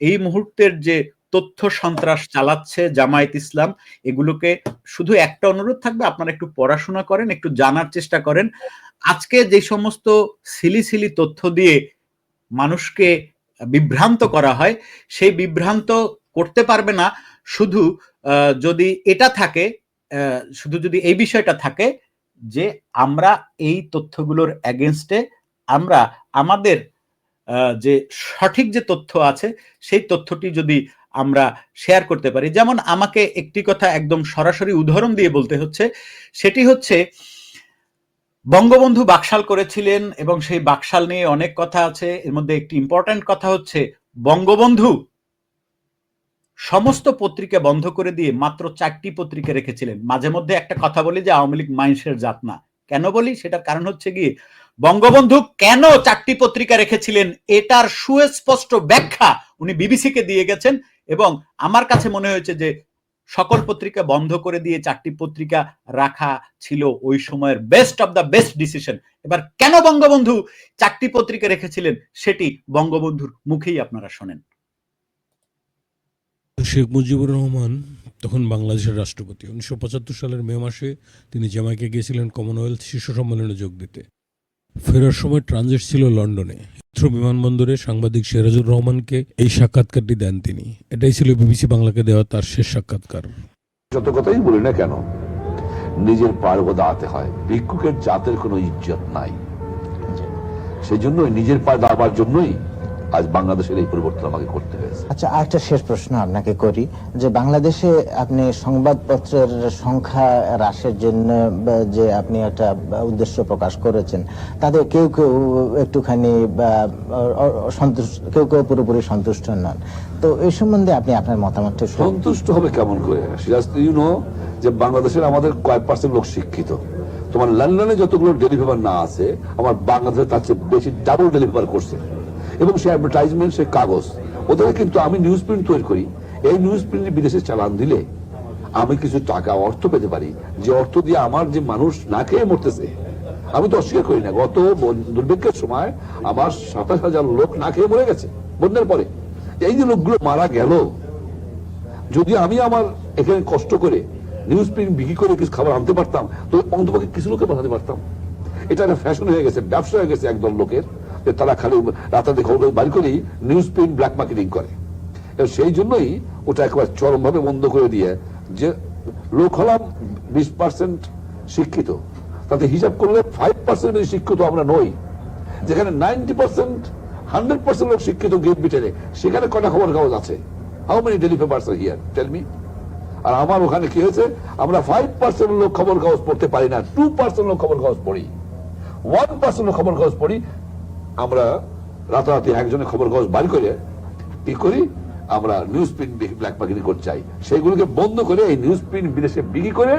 এই মুহূর্তের যে তথ্য সন্ত্রাস চালাচ্ছে জামায়াত ইসলাম, এগুলোকে শুধু একটা অনুরোধ থাকবে, আপনারা একটু পড়াশোনা করেন, একটু জানার চেষ্টা করেন। আজকে যে সমস্ত সিলি সিলি তথ্য দিয়ে মানুষকে বিভ্রান্ত করা হয়, সেই বিভ্রান্ত করতে পারবে না। শুধু যদি এটা থাকে শুধু যদি এই বিষয়টা থাকে যে আমরা এই তথ্যগুলোর এগেনস্টে আমরা আমাদের যে সঠিক যে তথ্য আছে, সেই তথ্যটি যদি আমরা শেয়ার করতে পারি, যেমন আমাকে একটি কথা একদম সরাসরি উদাহরণ দিয়ে বলতে হচ্ছে, সেটি হচ্ছে, বঙ্গবন্ধু বাকশাল করেছিলেন এবং সেই বাকশাল নিয়ে অনেক কথা আছে, এর মধ্যে একটি ইম্পর্ট্যান্ট কথা হচ্ছে, বঙ্গবন্ধু সমস্ত পত্রিকা বন্ধ করে দিয়ে মাত্র চারটি পত্রিকা রেখেছিলেন। মাঝে মধ্যে একটা কথা বলি যে আওয়ামী লীগ মাইন্সের জাত না। কেন বলি? সেটার কারণ হচ্ছে গিয়ে বঙ্গবন্ধু কেন চারটি পত্রিকা রেখেছিলেন? এটার সুস্পষ্ট ব্যাখ্যা উনি বিবিসিকে দিয়ে গেছেন এবং আমার কাছে মনে হয়েছে যে সকল পত্রিকা বন্ধ করে দিয়ে চারটি পত্রিকা রাখা ছিল ওই সময়ের best of the best decision এবার কেন বঙ্গবন্ধু চারটি পত্রিকা রেখেছিলেন সেটি বঙ্গবন্ধুর মুখেই আপনারা শোনেন। শেখ মুজিবুর রহমান তখন বাংলাদেশের রাষ্ট্রপতি। উনিশশো পঁচাত্তর সালের মে মাসে তিনি জামাইকে গিয়েছিলেন কমনওয়েলথ শীর্ষ সম্মেলনে যোগ দিতে। ফেরার সময় ট্রানজিট ছিল লন্ডনে। হিথ্রো বিমানবন্দরে সাংবাদিক সিরাজুর রহমানকে এই সাক্ষাৎকারটি দেন তিনি। এটাই ছিল বিবিসি বাংলাকে দেওয়া তার শেষ সাক্ষাৎকার। যত কথাই বলি না কেন, নিজের পার দাঁড়াতে হয়। ভিক্ষুকের জাতের কোনো ইজ্জত নাই। সেই জন্যই নিজের পায়ে দাঁড়াবার জন্যই আজ বাংলাদেশের এই পরিবর্তন আমাকে করতে হয়েছে। আচ্ছা আরেকটা শেষ প্রশ্ন আপনাকে করি যে বাংলাদেশে আপনি সংবাদপত্রের সংখ্যা হ্রাসের জন্য যে আপনি একটা উদ্দেশ্য প্রকাশ করেছেন তাদের কেউ কেউ একটুখানি সন্তুষ্ট কেউ কেউ পুরোপুরি সন্তুষ্ট নন। তো এই সম্বন্ধে আপনি আপনার মতামতটা সন্তুষ্ট হবে কেমন করে? সিরাজ ইউনো যে বাংলাদেশের আমাদের কয়েক পার্সেন্ট লোক শিক্ষিত? তোমার লন্ডনে যতগুলো ডেলিভার না আছে আমার বাংলাদেশে তার চেয়ে বেশি ডাবল ডেলিভার করছে। এবং সে অ্যাডভার্টাইজমেন্ট সে কাগজ। ওদের কিন্তু আমি নিউজ প্রিন্ট তৈরি করি। এই নিউজ প্রিন্ট বিদেশে চালান দিলে আমি কিছু টাকা অর্থ পেতে পারি। যে অর্থ দিয়ে আমার যে মানুষ না খেয়ে মরতেছে, আমি তো অস্বীকার করি না। গত দুর্ভিক্ষের সময় আমার সাতাশ হাজার লোক না খেয়ে মরে গেছে বন্যার পরে। এই যে লোকগুলো মারা গেল, যদি আমি আমার এখানে কষ্ট করে নিউজ প্রিন্ট বিক্রি করে কিছু খাবার আনতে পারতাম, তো অন্তপক্ষে কিছু লোকে বাঁচাতে পারতাম। এটা একটা ফ্যাশন হয়ে গেছে, ব্যবসা হয়ে গেছে একদল লোকের। যে তারা খালি রাতাতে খবর বাড়ি করেই নিউজ প্রিন্ট ব্ল্যাক মার্কেটিং করে। সেই জন্যই ওটা একবার চরমভাবে বন্ধ করে দিয়ে যে লোক হলাম বিশ পার্সেন্ট শিক্ষিত, তাতে হিসাব করলে ফাইভ পার্সেন্ট শিক্ষিত আমরা নই। যেখানে নাইনটি পার্সেন্ট হান্ড্রেড পার্সেন্ট লোক শিক্ষিত গেট বিটেনে সেখানে কটা খবর কাগজ আছে? How many daily papers are here tell me আর আমার ওখানে কি হয়েছে? আমরা ফাইভ পার্সেন্ট লোক খবর কাগজ পড়তে পারি না টু পার্সেন্ট লোক খবর কাগজ পড়ি। ওয়ান পার্সেন্ট লোক খবর কাগজ পড়ি আমরা রাতারাতি একজনের খবর কাগজ বাড়ি করে কি করি? আমরা নিউজ প্রিন্ট ব্ল্যাক মার্কেটিং করতে চাই। সেগুলোকে বন্ধ করে এই নিউজ প্রিন্ট বিদেশে বিক্রি করে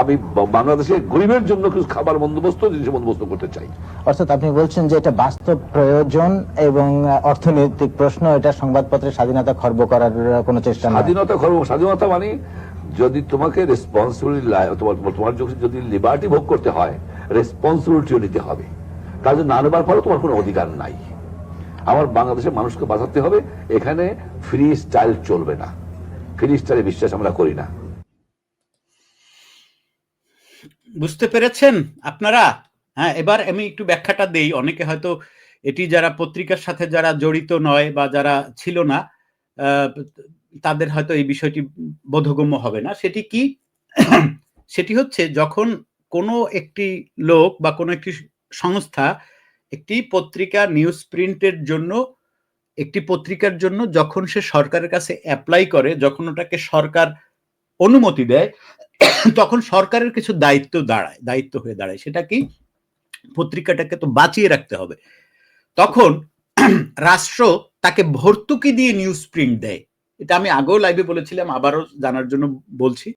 আমি বাংলাদেশে গরিবের জন্য কিছু খাবার বন্দোবস্ত জিনিসের বন্দোবস্ত করতে চাই। অর্থাৎ আপনি বলছেন যে এটা বাস্তব প্রয়োজন এবং অর্থনৈতিক প্রশ্ন এটা সংবাদপত্রের স্বাধীনতা খর্ব করার কোনো চেষ্টা স্বাধীনতা খর্ব স্বাধীনতা মানে যদি তোমাকে রেসপন্সিবিলিটি তোমার তোমার যদি লিবার্টি ভোগ করতে হয় রেসপন্সিবিলিটিও নিতে হবে। কাজে না নেবার পরে তোমার কোনো অধিকার নাই। আমার বাংলাদেশের মানুষকে বাঁচাতে হবে, এখানে ফ্রি স্টাইল চলবে না। ফ্রি স্টাইলে বিশ্বাস আমরা করি না। বুঝতে পেরেছেন আপনারা? হ্যাঁ এবার আমি একটু ব্যাখ্যাটা দেই। অনেকে হয়তো এটি যারা পত্রিকার সাথে যারা জড়িত নয় বা যারা ছিল না তাদের হয়তো এই বিষয়টি বোধগম্য হবে না। সেটি কি? সেটি হচ্ছে যখন কোনো একটি লোক বা কোনো একটি সংস্থা একটি পত্রিকা নিউজ প্রিন্টের জন্য, একটি পত্রিকার জন্য যখন সে সরকারের কাছে অ্যাপ্লাই করে, যখন ওটাকে সরকার অনুমতি দেয়, তখন সরকারের কিছু দায়িত্ব দাঁড়ায়, দায়িত্ব হয়ে দাঁড়ায়। সেটা কি? পত্রিকাটাকে তো বাঁচিয়ে রাখতে হবে। তখন রাষ্ট্র তাকে ভর্তুকি দিয়ে নিউজ প্রিন্ট দেয়। এটা আমি আগেও লাইভে বলেছিলাম, আবারও জানার জন্য বলছি।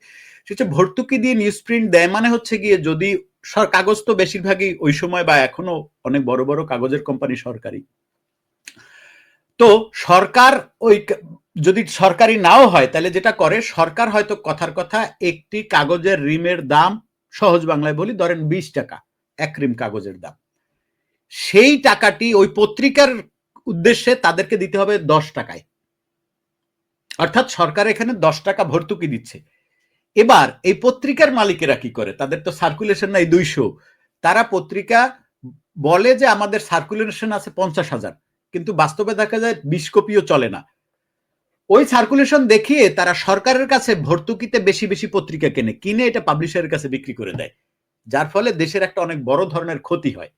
সেটা ভর্তুকি দিয়ে নিউজ প্রিন্ট দেয় মানে হচ্ছে গিয়ে যদি কাগজ তো বেশিরভাগই ওই সময় বা এখনও অনেক বড় বড় কাগজের কোম্পানি সরকারি। তো সরকার ওই যদি সরকারি নাও হয়, তাহলে যেটা করে, সরকার হয়তো কথার কথা একটি কাগজের রিমের দাম সহজ বাংলায় বলি, ধরেন বিশ টাকা, এক রিম কাগজের দাম। সেই টাকাটি ওই পত্রিকার উদ্দেশ্যে তাদেরকে দিতে হবে দশ টাকায়। অর্থাৎ সরকার এখানে দশ টাকা ভর্তুকি দিচ্ছে। এবার এই পত্রিকার মালিকেরা কি করে? তাদের তো সার্কুলেশন নাই দুইশো। তারা পত্রিকা বলে যে আমাদের সার্কুলেশন আছে পঞ্চাশ হাজার, কিন্তু বাস্তবে দেখা যায় বিশ কপিও চলে না। ওই সার্কুলেশন দেখিয়ে তারা সরকারের কাছে ভর্তুকিতে বেশি বেশি পত্রিকা কেনে, কিনে এটা পাবলিশারের কাছে বিক্রি করে দেয়। যার ফলে দেশের একটা অনেক বড় ধরনের ক্ষতি হয়।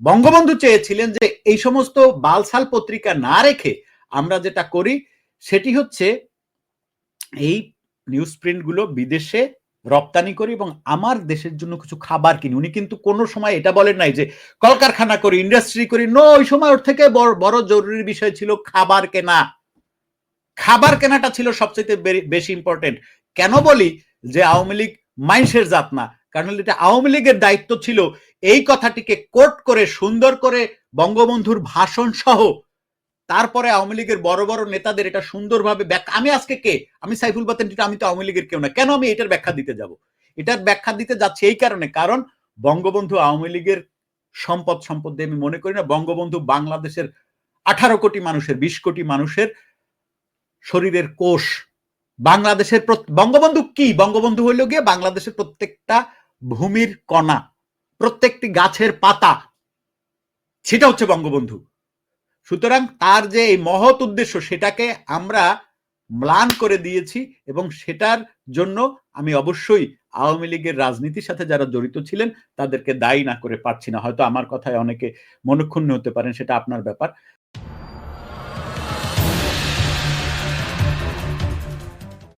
বঙ্গবন্ধু চেয়েছিলেন যে এই সমস্ত বালসাল পত্রিকা না রেখে আমরা যেটা করি, সেটি হচ্ছে এই নিউজ প্রিন্টগুলো বিদেশে রপ্তানি করি এবং আমার দেশের জন্য কিছু খাবার কিনি। উনি কিন্তু কোনো সময় এটা বলেন নাই যে, কলকারখানা করি ইন্ডাস্ট্রি করি। নো ওই সময় ওর থেকে বড় জরুরি বিষয় ছিল খাবার কেনা। খাবার কেনাটা ছিল সবচেয়ে বেশি ইম্পর্টেন্ট কেন বলি যে, আওয়ামী লীগ মাইন্সের জাত না। কারণ এটা আওয়ামী লীগের দায়িত্ব ছিল এই কথাটিকে কোট করে, সুন্দর করে বঙ্গবন্ধুর ভাষণ সহ তারপরে আওয়ামী লীগের বড় বড় নেতাদের এটা সুন্দরভাবে ব্যাখ্যা আমি আজকে কে? আমি সাইফুল বাতেন আমি তো আওয়ামী লীগের কেউ না। কেন আমি এটার ব্যাখ্যা দিতে যাব? এটার ব্যাখ্যা দিতে যাচ্ছি এই কারণে। কারণ বঙ্গবন্ধু আওয়ামী লীগের সম্পদ সম্পদ দিয়ে আমি মনে করি না, বঙ্গবন্ধু বাংলাদেশের আঠারো কোটি মানুষের, বিশ কোটি মানুষের শরীরের কোষ। বাংলাদেশের বঙ্গবন্ধু কি? বঙ্গবন্ধু হইল গিয়ে বাংলাদেশের প্রত্যেকটা ভূমির কণা, প্রত্যেকটি গাছের পাতা। সেটা হচ্ছে বঙ্গবন্ধু। সুতরাং তার যে এই মহৎ উদ্দেশ্য সেটাকে আমরা ম্লান করে দিয়েছি এবং সেটার জন্য আমি অবশ্যই আওয়ামী লীগের রাজনীতির সাথে যারা জড়িত ছিলেন, তাদেরকে দায়ী না করে পারছি না। হয়তো আমার কথায় অনেকে মনক্ষুণ্ণ হতে পারেন, সেটা আপনার ব্যাপার।